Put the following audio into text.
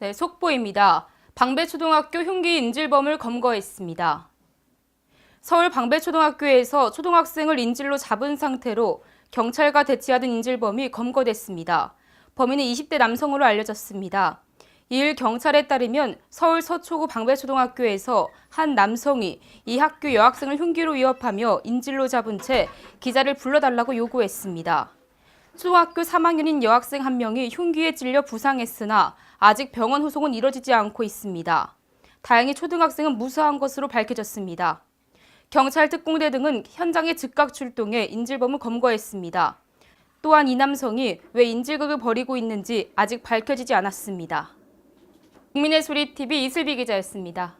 네, 속보입니다. 방배초등학교 흉기 인질범을 검거했습니다. 서울 방배초등학교에서 초등학생을 인질로 잡은 상태로 경찰과 대치하던 인질범이 검거됐습니다. 범인은 20대 남성으로 알려졌습니다. 이일 경찰에 따르면 서울 서초구 방배초등학교에서 한 남성이 이 학교 여학생을 흉기로 위협하며 인질로 잡은 채 기자를 불러달라고 요구했습니다. 초등학교 3학년인 여학생 한 명이 흉기에 찔려 부상했으나 아직 병원 후송은 이뤄지지 않고 있습니다. 다행히 초등학생은 무사한 것으로 밝혀졌습니다. 경찰 특공대 등은 현장에 즉각 출동해 인질범을 검거했습니다. 또한 이 남성이 왜 인질극을 벌이고 있는지 아직 밝혀지지 않았습니다. 국민의 소리 TV 이슬비 기자였습니다.